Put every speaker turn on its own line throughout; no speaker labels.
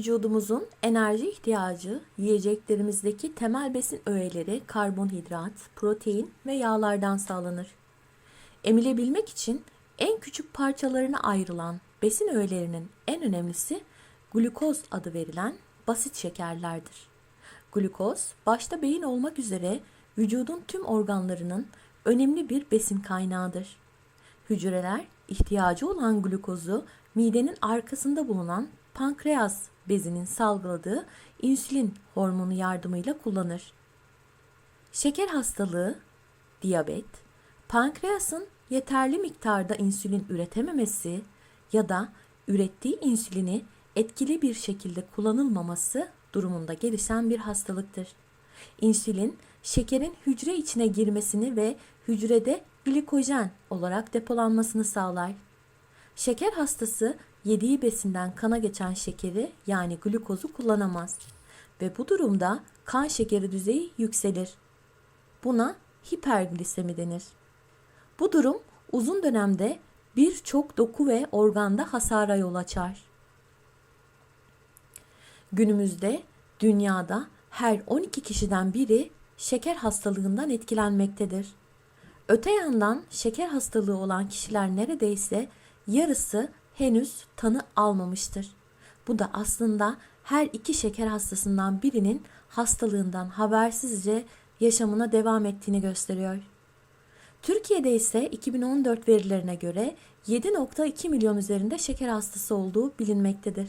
vücudumuzun enerji ihtiyacı yiyeceklerimizdeki temel besin öğeleri karbonhidrat, protein ve yağlardan sağlanır. Emilebilmek için en küçük parçalarına ayrılan besin öğelerinin en önemlisi glukoz adı verilen basit şekerlerdir. Glukoz başta beyin olmak üzere vücudun tüm organlarının önemli bir besin kaynağıdır. Hücreler ihtiyacı olan glukozu midenin arkasında bulunan pankreas bezinin salgıladığı insülin hormonu yardımıyla kullanır. Şeker hastalığı, diyabet, pankreasın yeterli miktarda insülin üretememesi ya da ürettiği insülini etkili bir şekilde kullanılmaması durumunda gelişen bir hastalıktır. İnsülin, şekerin hücre içine girmesini ve hücrede glikojen olarak depolanmasını sağlar. Şeker hastası yediği besinden kana geçen şekeri yani glukozu kullanamaz ve bu durumda kan şekeri düzeyi yükselir. Buna hiperglisemi denir. Bu durum uzun dönemde birçok doku ve organda hasara yol açar. Günümüzde dünyada her 12 kişiden biri şeker hastalığından etkilenmektedir. Öte yandan şeker hastalığı olan kişiler neredeyse yarısı henüz tanı almamıştır. Bu da aslında her iki şeker hastasından birinin hastalığından habersizce yaşamına devam ettiğini gösteriyor. Türkiye'de ise 2014 verilerine göre 7.2 milyon üzerinde şeker hastası olduğu bilinmektedir.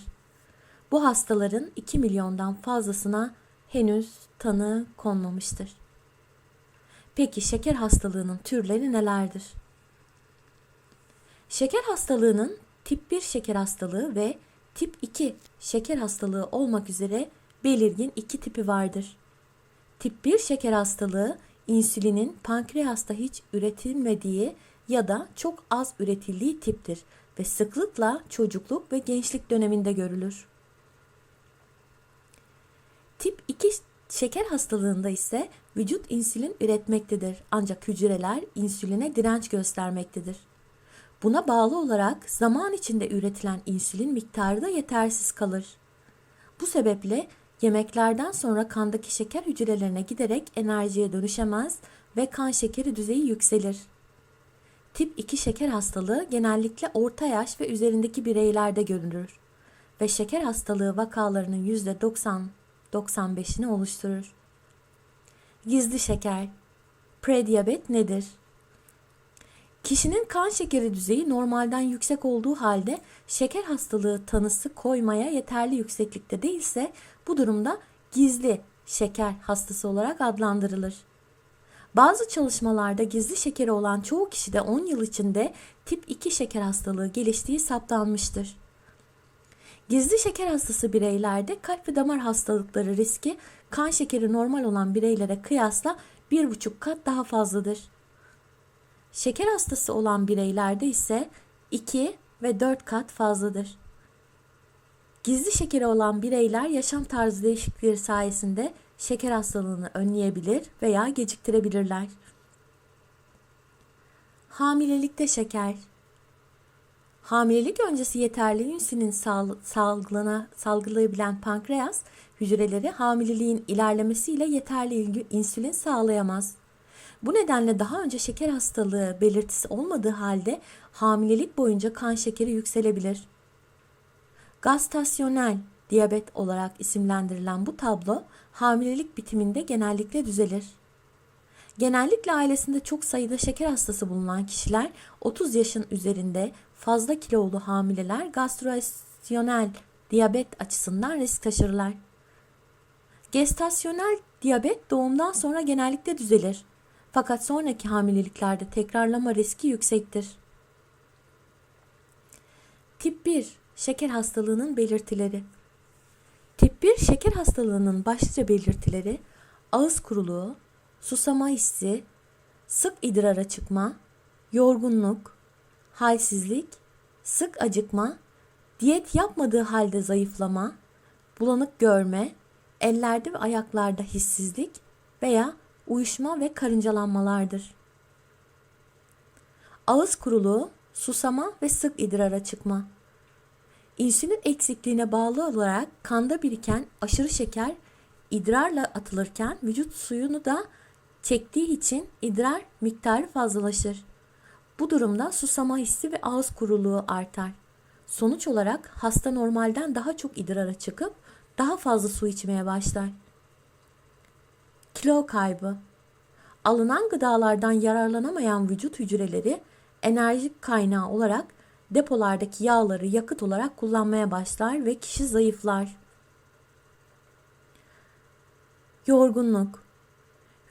Bu hastaların 2 milyondan fazlasına henüz tanı konmamıştır. Peki şeker hastalığının türleri nelerdir? Şeker hastalığının tip 1 şeker hastalığı ve tip 2 şeker hastalığı olmak üzere belirgin iki tipi vardır. Tip 1 şeker hastalığı insülinin pankreasta hiç üretilmediği ya da çok az üretildiği tiptir ve sıklıkla çocukluk ve gençlik döneminde görülür. Tip 2 şeker hastalığında ise vücut insülin üretmektedir ancak hücreler insüline direnç göstermektedir. Buna bağlı olarak zaman içinde üretilen insülin miktarı da yetersiz kalır. Bu sebeple yemeklerden sonra kandaki şeker hücrelerine giderek enerjiye dönüşemez ve kan şekeri düzeyi yükselir. Tip 2 şeker hastalığı genellikle orta yaş ve üzerindeki bireylerde görülür ve şeker hastalığı vakalarının %90-95'ini oluşturur. Gizli şeker, prediyabet nedir? Kişinin kan şekeri düzeyi normalden yüksek olduğu halde şeker hastalığı tanısı koymaya yeterli yükseklikte değilse bu durumda gizli şeker hastası olarak adlandırılır. Bazı çalışmalarda gizli şekeri olan çoğu kişide 10 yıl içinde tip 2 şeker hastalığı geliştiği saptanmıştır. Gizli şeker hastası bireylerde kalp ve damar hastalıkları riski kan şekeri normal olan bireylere kıyasla 1,5 kat daha fazladır. Şeker hastası olan bireylerde ise 2 ve 4 kat fazladır. Gizli şekeri olan bireyler yaşam tarzı değişiklikleri sayesinde şeker hastalığını önleyebilir veya geciktirebilirler. Hamilelikte şeker Hamilelik öncesi yeterli insülin salgılana, salgılayabilen pankreas hücreleri hamileliğin ilerlemesiyle yeterli insülin sağlayamaz. Bu nedenle daha önce şeker hastalığı belirtisi olmadığı halde hamilelik boyunca kan şekeri yükselebilir. Gastasyonel diyabet olarak isimlendirilen bu tablo hamilelik bitiminde genellikle düzelir. Genellikle ailesinde çok sayıda şeker hastası bulunan kişiler 30 yaşın üzerinde fazla kilolu hamileler gastasyonel diyabet açısından risk taşırlar. Gestasyonel diyabet doğumdan sonra genellikle düzelir. Fakat sonraki hamileliklerde tekrarlama riski yüksektir. Tip 1 şeker hastalığının belirtileri. Tip 1 şeker hastalığının başlıca belirtileri ağız kuruluğu, susama hissi, sık idrara çıkma, yorgunluk, halsizlik, sık acıkma, diyet yapmadığı halde zayıflama, bulanık görme, ellerde ve ayaklarda hissizlik veya uyuşma ve karıncalanmalardır. Ağız kuruluğu, susama ve sık idrara çıkma. İnsülin eksikliğine bağlı olarak kanda biriken aşırı şeker idrarla atılırken vücut suyunu da çektiği için idrar miktarı fazlalaşır. Bu durumda susama hissi ve ağız kuruluğu artar. Sonuç olarak hasta normalden daha çok idrara çıkıp daha fazla su içmeye başlar. Kilo kaybı Alınan gıdalardan yararlanamayan vücut hücreleri enerjik kaynağı olarak depolardaki yağları yakıt olarak kullanmaya başlar ve kişi zayıflar. Yorgunluk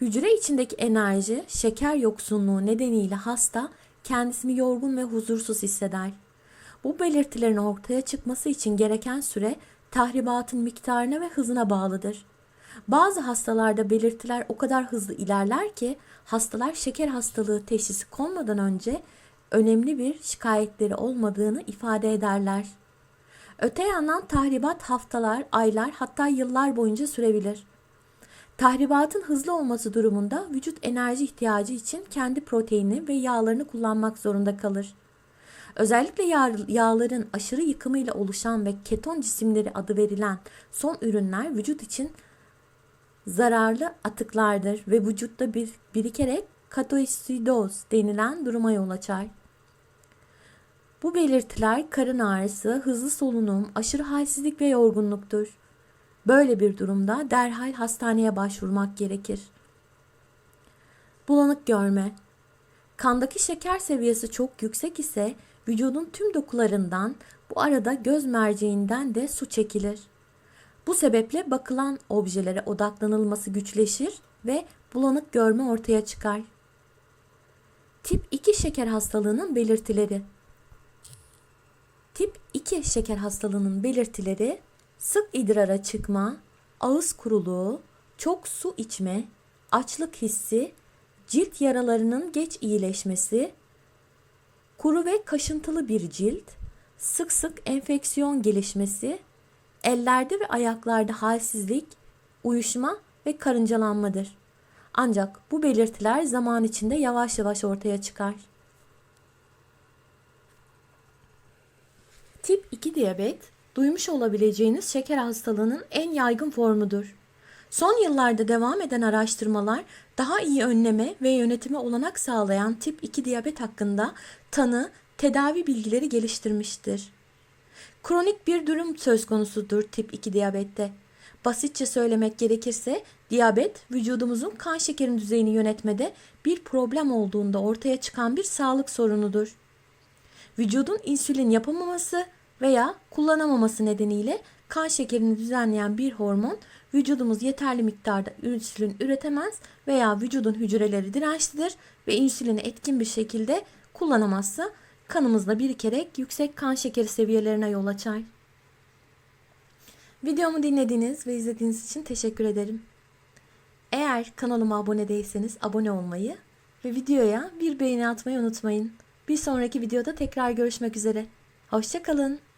Hücre içindeki enerji, şeker yoksunluğu nedeniyle hasta kendisini yorgun ve huzursuz hisseder. Bu belirtilerin ortaya çıkması için gereken süre tahribatın miktarına ve hızına bağlıdır. Bazı hastalarda belirtiler o kadar hızlı ilerler ki hastalar şeker hastalığı teşhisi konmadan önce önemli bir şikayetleri olmadığını ifade ederler. Öte yandan tahribat haftalar, aylar hatta yıllar boyunca sürebilir. Tahribatın hızlı olması durumunda vücut enerji ihtiyacı için kendi proteini ve yağlarını kullanmak zorunda kalır. Özellikle yağ, yağların aşırı yıkımıyla oluşan ve keton cisimleri adı verilen son ürünler vücut için zararlı atıklardır ve vücutta bir, birikerek katoasidoz denilen duruma yol açar. Bu belirtiler karın ağrısı, hızlı solunum, aşırı halsizlik ve yorgunluktur. Böyle bir durumda derhal hastaneye başvurmak gerekir. Bulanık görme. Kandaki şeker seviyesi çok yüksek ise vücudun tüm dokularından bu arada göz merceğinden de su çekilir. Bu sebeple bakılan objelere odaklanılması güçleşir ve bulanık görme ortaya çıkar. Tip 2 şeker hastalığının belirtileri Tip 2 şeker hastalığının belirtileri sık idrara çıkma, ağız kuruluğu, çok su içme, açlık hissi, cilt yaralarının geç iyileşmesi, kuru ve kaşıntılı bir cilt, sık sık enfeksiyon gelişmesi, ellerde ve ayaklarda halsizlik, uyuşma ve karıncalanmadır. Ancak bu belirtiler zaman içinde yavaş yavaş ortaya çıkar. Tip 2 diyabet, duymuş olabileceğiniz şeker hastalığının en yaygın formudur. Son yıllarda devam eden araştırmalar daha iyi önleme ve yönetime olanak sağlayan tip 2 diyabet hakkında tanı, tedavi bilgileri geliştirmiştir. Kronik bir durum söz konusudur tip 2 diyabette. Basitçe söylemek gerekirse diyabet vücudumuzun kan şekerin düzeyini yönetmede bir problem olduğunda ortaya çıkan bir sağlık sorunudur. Vücudun insülin yapamaması veya kullanamaması nedeniyle kan şekerini düzenleyen bir hormon vücudumuz yeterli miktarda insülin üretemez veya vücudun hücreleri dirençlidir ve insülini etkin bir şekilde kullanamazsa kanımızda birikerek yüksek kan şekeri seviyelerine yol açar. Videomu dinlediğiniz ve izlediğiniz için teşekkür ederim. Eğer kanalıma abone değilseniz abone olmayı ve videoya bir beğeni atmayı unutmayın. Bir sonraki videoda tekrar görüşmek üzere. Hoşçakalın.